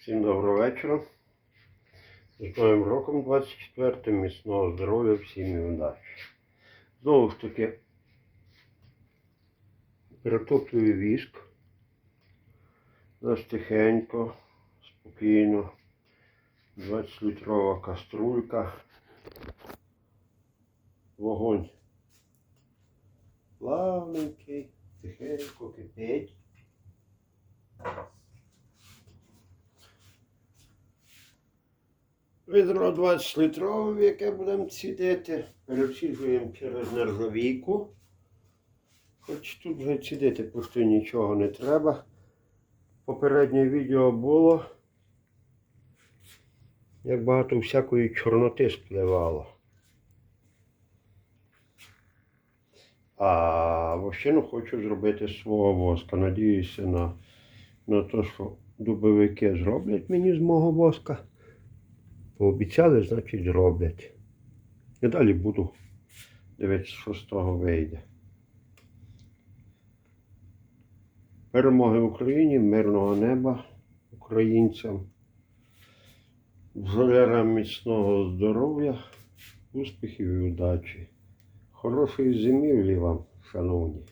Всім доброго вечора. З Новим роком 24 міцного здоров'я, всім і удачі. Знову ж таки, перетоплюю віск. Зараз тихенько, спокійно. 20-літрова каструлька. Вогонь плавненький, тихенько кипить. Відро 20 літрове, яке будемо цідити. Переціджуємо через нержавійку. Хоч тут вже цідити просто нічого не треба. Попереднє відео було, як багато всякої чорноти спливало. А вощину хочу зробити свого воска. Надіюся на, на те, що дубовики зроблять мені з мого воска. Пообіцяли, значить зроблять. І далі буду дивитися, що з того вийде. Перемоги Україні, мирного неба українцям, бджолярам міцного здоров'я, успіхів і удачі. Хорошої зимівлі вам, шановні.